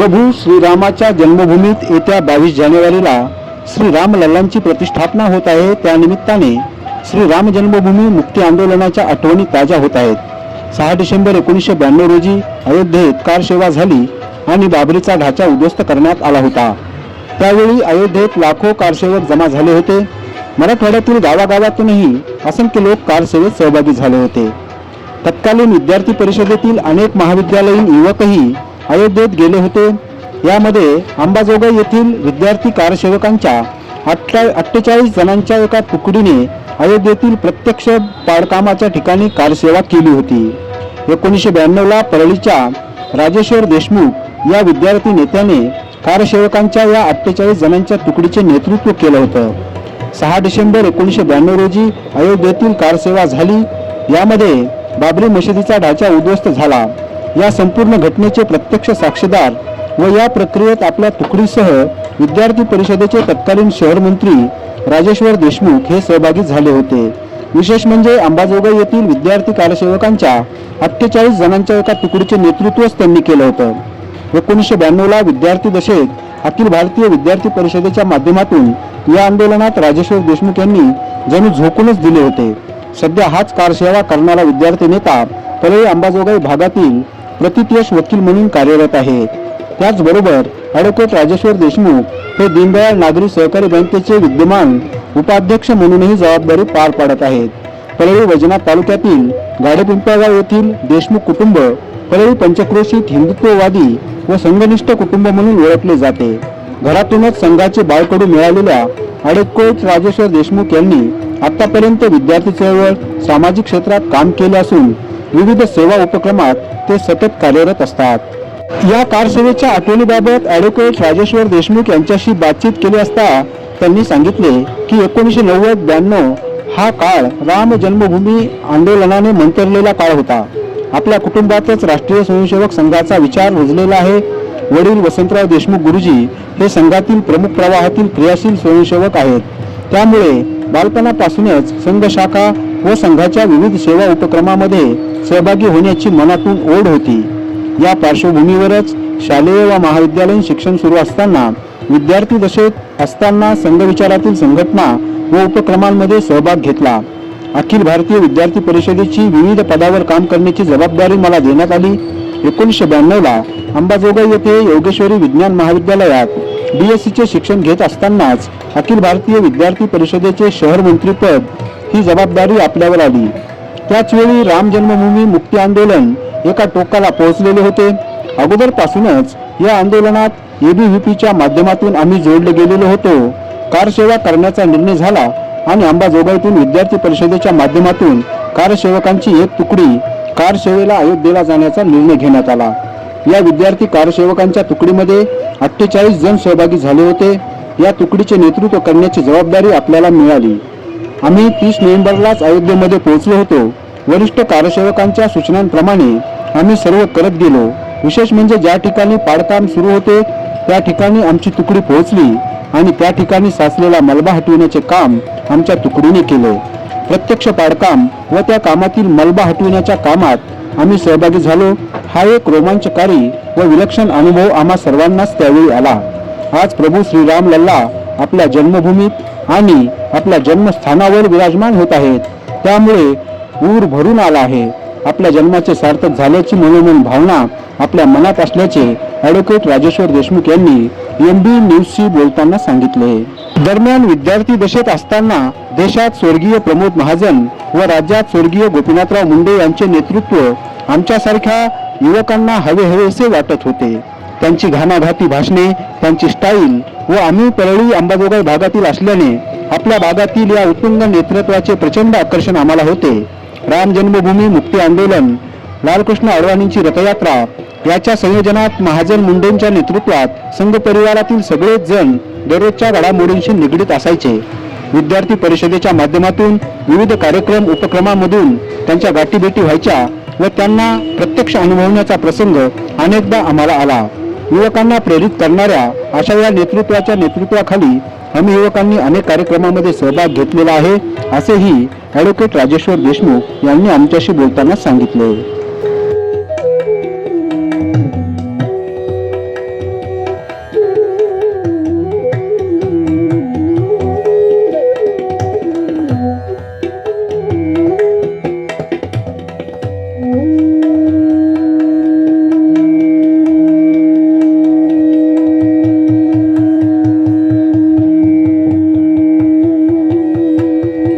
प्रभू श्रीरामाच्या जन्मभूमीत येत्या बावीस जानेवारीला श्री रामलल्लांची प्रतिष्ठापना होत आहे. त्यानिमित्ताने श्री राम जन्मभूमी मुक्ती आंदोलनाच्या आठवणी ताज्या होत आहेत. सहा डिसेंबर एकोणीसशे ब्याण्णव रोजी अयोध्येत कार सेवा झाली आणि बाबरीचा ढाचा उद्ध्वस्त करण्यात आला होता. त्यावेळी अयोध्येत लाखो कारसेवक जमा झाले होते. मराठवाड्यातील गावागावातूनही असंख्य लोक कारसेवेत सहभागी झाले होते. तत्कालीन विद्यार्थी परिषदेतील अनेक महाविद्यालयीन युवकही अयोध्येत गेले होते. यामध्ये अंबाजोगाई येथील विद्यार्थी कारसेवकांच्या अठ्ठा अठ्ठेचाळीस जणांच्या एका तुकडीने अयोध्येतील प्रत्यक्ष पाडकामाच्या ठिकाणी कारसेवा केली होती. एकोणीसशे ब्याण्णवला परळीच्या राजेश्वर देशमुख या विद्यार्थी नेत्याने कारसेवकांच्या या अठ्ठेचाळीस जणांच्या तुकडीचे नेतृत्व केलं होतं. सहा डिसेंबर एकोणीसशे ब्याण्णव रोजी अयोध्येतील कारसेवा झाली. यामध्ये बाबरी मशिदीचा ढाचा उद्ध्वस्त झाला. या संपूर्ण घटनेचे प्रत्यक्ष साक्षीदार व या प्रक्रियेत आपल्या तुकडीसह विद्यार्थी परिषदेचे तत्कालीन शहर मंत्री राजेश्वर देशमुख हे सहभागी झाले होते. विशेष म्हणजे अंबाजोगाई येथील विद्यार्थी कारसेवकांच्या अठ्ठेचाळीस जणांच्या एका तुकडीचे नेतृत्वच त्यांनी केलं होतं. एकोणीसशे ब्याण्णवला विद्यार्थी दशेत अखिल भारतीय विद्यार्थी परिषदेच्या माध्यमातून या आंदोलनात राजेश्वर देशमुख यांनी जणू झोकूनच दिले होते. सध्या हाच कारसेवा करणारा विद्यार्थी नेता परळी अंबाजोगाई भागातील प्रतितयश वकील म्हणून कार्यरत आहेत त्याचबरोबर ॲडव्होकेट राजेश्वर देशमुख हे दीनदयाळ नागरी सहकारी बँकेचे विद्यमान उपाध्यक्ष म्हणूनही जबाबदारी पार पाडत आहेत. परळी वैजनाथ तालुक्यातील गाडेपिंपळगाव येथील देशमुख कुटुंब परळी पंचक्रोशीत हिंदुत्ववादी व संघनिष्ठ कुटुंब म्हणून ओळखले जाते. घरातूनच संघाचे बाळकडू मिळालेल्या ॲडव्होकेट राजेश्वर देशमुख यांनी आतापर्यंत विद्यार्थी चळवळ सामाजिक क्षेत्रात काम केले असून विविध सेवा उपक्रमात ते सतत कार्यरत असतात. या कारसेवेच्या आठवणीबाबत ॲडव्होकेट राजेश्वर देशमुख यांच्याशी बातचीत केली असता त्यांनी सांगितले की एकोणीसशे नव्वद ब्याण्णव हा काळ राम जन्मभूमी आंदोलनाने मंतरलेला काळ होता. आपल्या कुटुंबातच राष्ट्रीय स्वयंसेवक संघाचा विचार रुजलेला आहे. वडील वसंतराव देशमुख गुरुजी हे संघातील प्रमुख प्रवाहातील क्रियाशील स्वयंसेवक आहेत. त्यामुळे बालपणापासूनच संघ शाखा व संघाच्या विविध सेवा उपक्रमामध्ये सहभागी होण्याची मनातून ओढ होती. या पार्श्वभूमीवरच शालेय व महाविद्यालयीन शिक्षण सुरू असताना विद्यार्थी दशेत असताना संघ विचारातील संघटना व उपक्रमांमध्ये सहभाग घेतला. अखिल भारतीय विद्यार्थी परिषदेची विविध पदावर काम करण्याची जबाबदारी मला देण्यात आली. एकोणीसशे ब्याण्णवला अंबाजोगाई येथे योगेश्वरी विज्ञान महाविद्यालयात बी एस सीचे शिक्षण घेत असतानाच अखिल भारतीय विद्यार्थी परिषदेचे शहर मंत्रीपद ही जबाबदारी आपल्यावर आली. त्याचवेळी राम जन्मभूमी मुक्ती आंदोलन एका टोकाला पोहोचलेले होते. अगोदरपासूनच या आंदोलनात एबीव्हीपीच्या माध्यमातून आम्ही जोडले गेलेलो होतो. कारसेवा करण्याचा निर्णय झाला आणि अंबाजोगाईतून विद्यार्थी परिषदेच्या माध्यमातून कारसेवकांची एक तुकडी कारसेवेला अयोध्येला जाण्याचा निर्णय घेण्यात आला. या विद्यार्थी कारसेवकांच्या तुकडीमध्ये अठ्ठेचाळीस जण सहभागी झाले होते. या तुकडीचे नेतृत्व करण्याची जबाबदारी आपल्याला मिळाली. आम्ही तीस नोव्हेंबरलाच अयोध्येमध्ये पोहोचलो होतो. वरिष्ठ कार्यसेवकांच्या सूचनांप्रमाणे आम्ही सर्व करत गेलो. विशेष म्हणजे ज्या ठिकाणी पाडकाम सुरू होते त्या ठिकाणी आमची तुकडी पोहोचली आणि त्या ठिकाणी साचलेला मलबा हटविण्याचे काम आमच्या तुकडीने केले. प्रत्यक्ष पाडकाम व त्या कामातील मलबा हटविण्याच्या कामात आम्ही सहभागी झालो. हा एक रोमांचकारी व विलक्षण अनुभव आम्हा सर्वांनाच त्यावेळी आला. आज प्रभू श्रीराम लल्ला आपल्या जन्मभूमीत आणि आपल्या जन्मस्थानावर विराजमान होत आहेत. त्यामुळे ऊर भरून आला आहे. आपल्या जन्माचे सार्थक झाल्याची मनोमन भावना आपल्या मनात असल्याचे ॲडव्होकेट राजेश्वर देशमुख यांनी एम बी न्यूजशी बोलताना सांगितले. दरम्यान विद्यार्थी दशेत असताना देशात स्वर्गीय प्रमोद महाजन व राज्यात स्वर्गीय गोपीनाथराव मुंडे यांचे नेतृत्व आमच्यासारख्या युवकांना हवे हवेसे वाटत होते. त्यांची घाणाघाती भाषणे त्यांची स्टाईल व आम्ही परळी अंबाजोगाई भागातील असल्याने आपल्या भागातील या उत्तुंग नेतृत्वाचे प्रचंड आकर्षण आम्हाला होते. राम जन्मभूमी मुक्ती आंदोलन लालकृष्ण अडवाणींची रथयात्रा याच्या संयोजनात महाजन मुंडेंच्या नेतृत्वात संघ परिवारातील सगळेच जण दररोजच्या घडामोडींशी निगडीत असायचे. विद्यार्थी परिषदेच्या माध्यमातून विविध कार्यक्रम उपक्रमामधून त्यांच्या गाठीभेटी व्हायच्या व त्यांना प्रत्यक्ष अनुभवण्याचा प्रसंग अनेकदा आम्हाला आला. युवकांना प्रेरित करणाऱ्या अशा या नेतृत्वाच्या नेतृत्वाखाली आम्ही युवकांनी अनेक कार्यक्रमामध्ये सहभाग घेतलेला आहे असेही ॲडव्होकेट राजेश्वर देशमुख यांनी आमच्याशी बोलताना सांगितले.